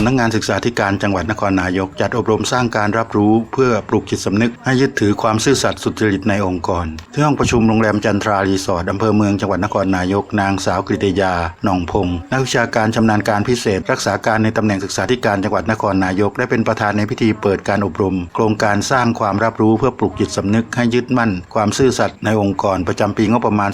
ำนักงานศึกษาธิการจังหวัดนครนายก จัดอบรมสร้างการรับรู้เพื่อปลูกจิตสำนึก ให้ยึดถือความซื่อสัตย์สุจริตในองค์กร ที่ห้องประชุมโรงแรมจันทรารีสอร์ทอำเภอเมืองจังหวัดนครนายก นางสาวกฤติยาหนองพงศ์นักวิชาการชำนาญการพิเศษ รักษาการในตำแหน่งศึกษาธิการจังหวัดนครนายก และเป็นประธานในพิธีเปิดการอบรม โครงการสร้างความรับรู้เพื่อปลูกจิตสำนึกให้ยึดมั่น ความซื่อสัตย์ในองค์กร ประจำปีงบประมาณ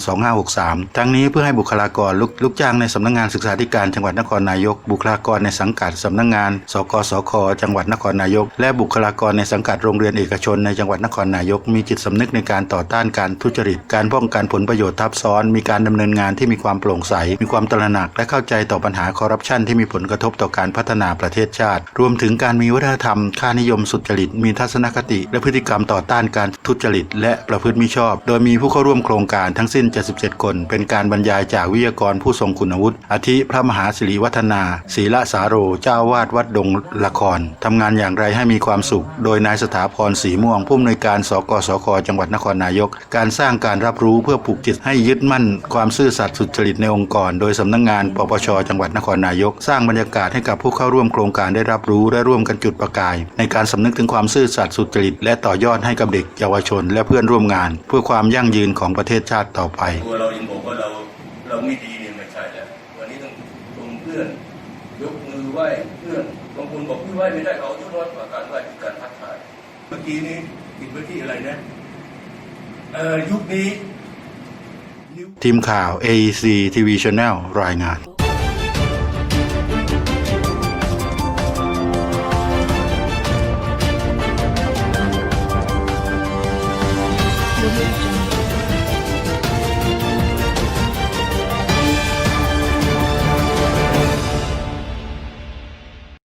2563 ทั้งนี้เพื่อให้บุคลากรลูกจ้างในสำนักงานศึกษาธิการจังหวัดนครนายก บุคลากรในสังกัดสำนักงาน สกสค จังหวัดนครนายก และบุคลากรในสังกัดโรงเรียนเอกชนในจังหวัดนครนายก มีจิตสำนึกในการต่อต้านการทุจริต การป้องกันผลประโยชน์ทับซ้อน มีการดำเนินงานที่มีความโปร่งใส มีความตระหนักและเข้าใจต่อปัญหาคอร์รัปชันที่มีผลกระทบต่อการพัฒนาประเทศชาติ รวมถึงการมีวัฒนธรรม ค่านิยมสุจริต มีทัศนคติ และพฤติกรรมต่อต้านการทุจริต และประพฤติมิชอบ โดยมีผู้เข้าร่วมโครงการทั้งสิ้น 77 คน เป็นการบรรยายจากวิทยากรผู้ทรงคุณวุฒิอาทิพระมหาสิริวัฒนาศีละสาโร เจ้าวาดวัดดงละครทำงานอย่างไรให้มีความสุข โดยนายสถาพรศรีม่วง ผู้อำนวยการสกสคจังหวัดนครนายก การสร้างการรับรู้เพื่อปลูกจิตให้ยึดมั่น ความซื่อสัตย์สุจริตในองค์กร โดยสำนักงานปปชจังหวัดนครนายก สร้างบรรยากาศให้กับผู้เข้าร่วมโครงการได้รับรู้และร่วมกันจุดประกาย ในการสำนึกถึงความซื่อสัตย์สุจริตและต่อยอดให้กับเด็กเยาวชนและเพื่อนร่วมงาน เพื่อความยั่งยืนของประเทศชาติต่อไปตัวเรายังบอกว่าเราเราไม่ดีเนี่ยไม่ใช่แล้ววันนี้ต้องชมเพื่อนยกมือไหว้เพื่อนบางคนบอกพี่ไหว้ไม่ได้เขายกน้อยกว่าการไหว้คือการทักทายเมื่อกี้นี้ติดไว้ที่อะไรนะเอ่อยุคนี้นิ้วทีมข่าว AEC TV Channel รายงาน